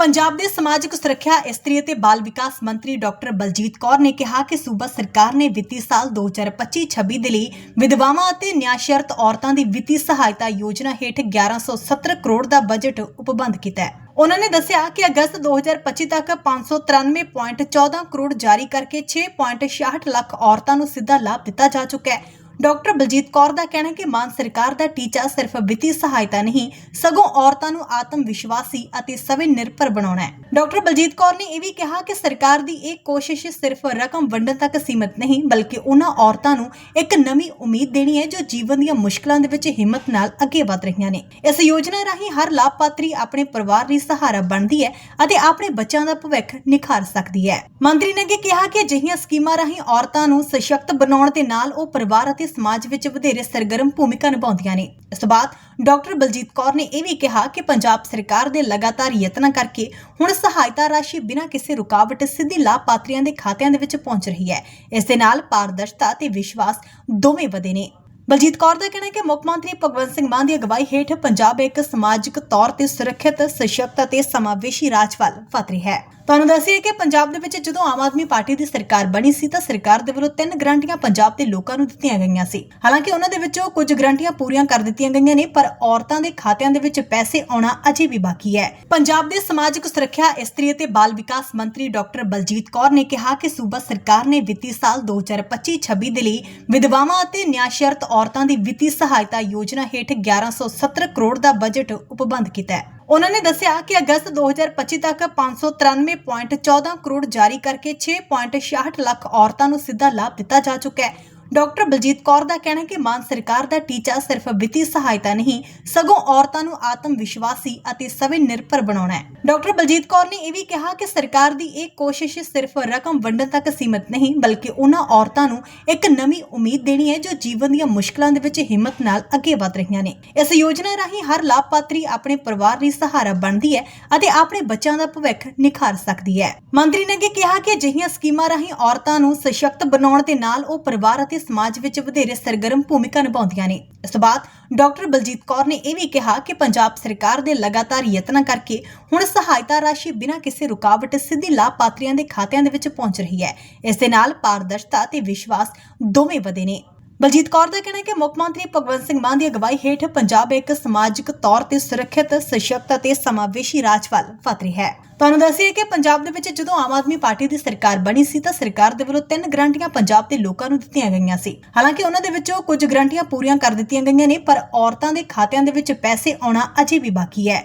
ਪੰਜਾਬ ਦੇ ਸਮਾਜਿਕ ਸੁਰੱਖਿਆ, ਇਸਤਰੀ ਅਤੇ ਬਾਲ ਵਿਕਾਸ ਮੰਤਰੀ ਡਾਕਟਰ ਬਲਜੀਤ ਕੌਰ ਨੇ ਕਿਹਾ ਕਿ ਸੂਬਾ ਸਰਕਾਰ ਨੇ ਵਿੱਤੀ ਸਾਲ 2025-26 ਦੇ ਲਈ ਵਿਧਵਾਵਾਂ ਅਤੇ ਨਿਆਸ਼ਰਤ ਔਰਤਾਂ ਦੀ ਵਿੱਤੀ ਸਹਾਇਤਾ ਯੋਜਨਾ ਹੇਠ 1170 ਕਰੋੜ ਦਾ ਬਜਟ ਉਪਬੰਧ ਕੀਤਾ ਹੈ। ਉਹਨਾਂ ਨੇ ਦੱਸਿਆ ਕਿ ਅਗਸਤ 2025 ਤੱਕ 593.14 ਕਰੋੜ ਜਾਰੀ ਕਰਕੇ 6.66 ਲੱਖ ਔਰਤਾਂ ਨੂੰ ਸਿੱਧਾ ਲਾਭ ਦਿੱਤਾ ਜਾ ਚੁੱਕਾ ਹੈ। ਡਾਕਟਰ ਬਲਜੀਤ ਕੌਰ ਦਾ ਕਹਿਣਾ ਕਿ ਮਾਨ ਸਰਕਾਰ ਦਾ ਟੀਚਾ ਸਿਰਫ ਵਿੱਤੀ ਸਹਾਇਤਾ ਨਹੀਂ, ਸਗੋਂ ਔਰਤਾਂ ਨੂੰ ਆਤਮ ਵਿਸ਼ਵਾਸੀ ਅਤੇ ਸਵੈ ਨਿਰਭਰ ਬਣਾਉਣਾ ਹੈ। ਡਾਕਟਰ ਬਲਜੀਤ ਕੌਰ ਨੇ ਇਹ ਵੀ ਕਿਹਾ ਕਿ ਸਰਕਾਰ ਦੀ ਇਹ ਕੋਸ਼ਿਸ਼ ਸਿਰਫ ਰਕਮ ਵੰਡਣ ਤੱਕ ਸੀਮਿਤ ਨਹੀਂ, ਬਲਕਿ ਉਹਨਾਂ ਔਰਤਾਂ ਨੂੰ ਇੱਕ ਨਵੀਂ ਉਮੀਦ ਦੇਣੀ ਹੈ ਜੋ ਜੀਵਨ ਦੀਆਂ ਮੁਸ਼ਕਲਾਂ ਦੇ ਵਿੱਚ ਹਿੰਮਤ ਨਾਲ ਅੱਗੇ ਵਧ ਰਹੀਆਂ ਨੇ। ਇਸ ਯੋਜਨਾ ਰਾਹੀਂ ਹਰ ਲਾਭਪਾਤਰੀ ਆਪਣੇ ਪਰਿਵਾਰ ਲਈ ਸਹਾਰਾ ਬਣਦੀ ਹੈ ਅਤੇ ਆਪਣੇ ਬੱਚਿਆਂ ਦਾ ਭਵਿੱਖ ਨਿਖਾਰ ਸਕਦੀ ਹੈ। ਮੰਤਰੀ ਨੇ ਅੱਗੇ ਕਿਹਾ ਕਿ ਅਜਿਹੀਆਂ ਸਕੀਮਾਂ ਰਾਹੀਂ ਔਰਤਾਂ ਨੂੰ ਸਸ਼ਕਤ ਬਣਾਉਣ ਦੇ ਨਾਲ ਉਹ ਪਰਿਵਾਰ ਅਤੇ ਸਮਾਜ ਵਿੱਚ ਵਧੇਰੇ ਸਰਗਰਮ ਭੂਮਿਕਾ ਨਿਭਾਉਂਦੀਆਂ ਨੇ। ਇਸ ਬਾਅਦ ਡਾਕਟਰ ਬਲਜੀਤ ਕੌਰ ਨੇ ਇਹ ਵੀ ਕਿਹਾ ਕਿ ਪੰਜਾਬ ਸਰਕਾਰ ਦੇ ਲਗਾਤਾਰ ਯਤਨਾਂ ਕਰਕੇ ਹੁਣ ਸਹਾਇਤਾ ਰਾਸ਼ੀ ਬਿਨਾਂ ਕਿਸੇ ਰੁਕਾਵਟ ਸਿੱਧੀ ਲਾਭਪਾਤਰੀਆਂ ਦੇ ਖਾਤਿਆਂ ਦੇ ਵਿੱਚ ਪਹੁੰਚ ਰਹੀ ਹੈ। ਇਸ ਦੇ ਨਾਲ ਪਾਰਦਰਸ਼ਤਾ ਤੇ ਵਿਸ਼ਵਾਸ ਦੋਵੇਂ ਵਧੇ ਨੇ। ਬਲਜੀਤ ਕੌਰ ਦਾ ਕਹਿਣਾ ਹੈ ਕਿ ਮੁੱਖ ਮੰਤਰੀ ਭਗਵੰਤ ਸਿੰਘ ਮਾਨ ਦੀ ਅਗਵਾਈ ਹੇਠ ਪੰਜਾਬ ਇੱਕ ਸਮਾਜਿਕ ਤੌਰ ਤੇ ਸੁਰੱਖਿਅਤ, ਸਸ਼ਕਤ ਅਤੇ ਸਮਾਵੇਸ਼ੀ ਰਾਜ ਵੱਲ ਵਧ ਰਿਹਾ ਹੈ। ਤੁਹਾਨੂੰ ਦੱਸੀਏ ਕਿ ਪੰਜਾਬ ਦੇ ਵਿੱਚ ਜਦੋਂ ਆਮ ਆਦਮੀ ਪਾਰਟੀ ਦੀ ਸਰਕਾਰ ਬਣੀ ਸੀ ਤਾਂ ਸਰਕਾਰ ਦੇ ਵੱਲੋਂ ਤਿੰਨ ਗਰੰਟੀਆਂ ਪੰਜਾਬ ਦੇ ਲੋਕਾਂ ਨੂੰ ਦਿੱਤੀਆਂ ਗਈਆਂ ਸੀ। ਹਾਲਾਂਕਿ ਉਹਨਾਂ ਦੇ ਵਿੱਚੋਂ ਕੁਝ ਗਰੰਟੀਆਂ ਪੂਰੀਆਂ ਕਰ ਦਿੱਤੀਆਂ ਗਈਆਂ ਨੇ, ਪਰ ਔਰਤਾਂ ਦੇ ਖਾਤਿਆਂ ਦੇ ਵਿੱਚ ਪੈਸੇ ਆਉਣਾ ਅਜੇ ਵੀ ਬਾਕੀ ਹੈ। ਪੰਜਾਬ ਦੇ ਸਮਾਜਿਕ ਸੁਰੱਖਿਆ, ਇਸਤਰੀ ਅਤੇ ਬਾਲ ਵਿਕਾਸ ਮੰਤਰੀ ਡਾਕਟਰ ਬਲਜੀਤ ਕੌਰ ਨੇ ਕਿਹਾ ਕਿ ਸੂਬਾ ਸਰਕਾਰ ਨੇ ਵਿੱਤੀ ਸਾਲ 2025-26 ਦੇ ਲਈ ਵਿਧਵਾਵਾਂ ਅਤੇ ਨਿਆਸ਼ਰਤ ਔਰਤਾਂ ਦੀ ਵਿੱਤੀ ਸਹਾਇਤਾ ਯੋਜਨਾ ਹੇਠ 1170 ਕਰੋੜ ਦਾ ਬਜਟ ਉਪਬੰਧ ਕੀਤਾ ਹੈ। ਉਹਨਾਂ ਨੇ ਦੱਸਿਆ ਕਿ ਅਗਸਤ 2025 ਤੱਕ 593.14 ਕਰੋੜ ਜਾਰੀ ਕਰਕੇ 6.66 ਲੱਖ ਔਰਤਾਂ ਨੂੰ ਸਿੱਧਾ ਲਾਭ ਦਿੱਤਾ ਜਾ ਚੁੱਕਾ ਹੈ। ਡਾਕਟਰ ਬਲਜੀਤ ਕੌਰ ਦਾ ਕਹਿਣਾ ਹੈ ਕਿ ਮਾਨ ਸਰਕਾਰ ਦਾ ਟੀਚਾ ਸਿਰਫ ਵਿੱਤੀ ਸਹਾਇਤਾ ਨਹੀਂ, ਸਗੋਂ ਔਰਤਾਂ ਨੂੰ ਆਤਮ ਵਿਸ਼ਵਾਸੀ ਅਤੇ ਸਵੈ ਨਿਰਭਰ ਬਣਾਉਣਾ ਹੈ। ਡਾਕਟਰ ਬਲਜੀਤ ਕੌਰ ਨੇ ਇਹ ਵੀ ਕਿਹਾ ਕਿ ਸਰਕਾਰ ਦੀ ਇਹ ਕੋਸ਼ਿਸ਼ ਸਿਰਫ ਰਕਮ ਵੰਡਣ ਤੱਕ ਸੀਮਿਤ ਨਹੀਂ, ਬਲਕਿ ਉਹਨਾਂ ਔਰਤਾਂ ਨੂੰ ਇੱਕ ਨਵੀਂ ਉਮੀਦ ਦੇਣੀ ਹੈ ਜੋ ਜੀਵਨ ਦੀਆਂ ਮੁਸ਼ਕਲਾਂ ਦੇ ਵਿੱਚ ਹਿੰਮਤ ਨਾਲ ਅੱਗੇ ਵਧ ਰਹੀਆਂ ਨੇ। ਇਸ ਯੋਜਨਾ ਰਾਹੀਂ ਹਰ ਲਾਭਪਾਤਰੀ ਆਪਣੇ ਪਰਿਵਾਰ ਲਈ ਸਹਾਰਾ ਬਣਦੀ ਹੈ ਅਤੇ ਆਪਣੇ ਬੱਚਿਆਂ ਦਾ ਭਵਿੱਖ ਨਿਖਾਰ ਸਕਦੀ ਹੈ। ਮੰਤਰੀ ਨੇ ਅੱਗੇ ਕਿਹਾ ਕਿ ਅਜਿਹੀਆਂ ਸਕੀਮਾਂ ਰਾਹੀਂ ਔਰਤਾਂ ਨੂੰ ਸਸ਼ਕਤ ਬਣਾਉਣ ਦੇ ਨਾਲ ਉਹ ਪਰਿਵਾਰ ਅਤੇ ਸਮਾਜ ਵਿੱਚ ਵਧੇਰੇ ਸਰਗਰਮ ਭੂਮਿਕਾ ਨਿਭਾਉਂਦੀਆਂ ਨੇ। ਇਸ ਤੋਂ ਬਾਅਦ ਡਾਕਟਰ ਬਲਜੀਤ ਕੌਰ ਨੇ ਇਹ ਵੀ ਕਿਹਾ ਕਿ ਪੰਜਾਬ ਸਰਕਾਰ ਦੇ ਲਗਾਤਾਰ ਯਤਨਾਂ ਕਰਕੇ ਹੁਣ ਸਹਾਇਤਾ ਰਾਸ਼ੀ ਬਿਨਾਂ ਕਿਸੇ ਰੁਕਾਵਟ ਸਿੱਧੀ ਲਾਭਪਾਤਰੀਆਂ ਦੇ ਖਾਤਿਆਂ ਦੇ ਵਿੱਚ ਪਹੁੰਚ ਰਹੀ ਹੈ। ਇਸ ਦੇ ਨਾਲ ਪਾਰਦਰਸ਼ਤਾ ਤੇ ਵਿਸ਼ਵਾਸ ਦੋਵੇਂ ਵਧੇ ਨੇ। ਬਲਜੀਤ ਕੌਰ ਦਾ ਕਹਿਣਾ ਹੈ ਕਿ ਮੁੱਖ ਮੰਤਰੀ ਭਗਵੰਤ ਸਿੰਘ ਮਾਨ ਦੀ ਅਗਵਾਈ ਹੇਠ ਪੰਜਾਬ ਇੱਕ ਸਮਾਜਿਕ ਤੌਰ ਤੇ ਸੁਰੱਖਿਅਤ, ਸਸ਼ਕਤ ਅਤੇ ਸਮਾਵੇਸ਼ੀ ਰਾਜ ਵੱਲ ਵਧ ਰਿਹਾ ਹੈ। ਤੁਹਾਨੂੰ ਦੱਸੀਏ ਕਿ ਪੰਜਾਬ ਦੇ ਵਿੱਚ ਜਦੋਂ ਆਮ ਆਦਮੀ ਪਾਰਟੀ ਦੀ ਸਰਕਾਰ ਬਣੀ ਸੀ ਤਾਂ ਸਰਕਾਰ ਦੇ ਵੱਲੋਂ ਤਿੰਨ ਗਰੰਟੀਆਂ ਪੰਜਾਬ ਦੇ ਲੋਕਾਂ ਨੂੰ ਦਿੱਤੀਆਂ ਗਈਆਂ ਸੀ। ਹਾਲਾਂਕਿ ਉਹਨਾਂ ਦੇ ਵਿੱਚੋਂ ਕੁਝ ਗਰੰਟੀਆਂ ਪੂਰੀਆਂ ਕਰ ਦਿੱਤੀਆਂ ਗਈਆਂ ਨੇ, ਪਰ ਔਰਤਾਂ ਦੇ ਖਾਤਿਆਂ ਦੇ ਵਿੱਚ ਪੈਸੇ ਆਉਣਾ ਅਜੇ ਵੀ ਬਾਕੀ ਹੈ।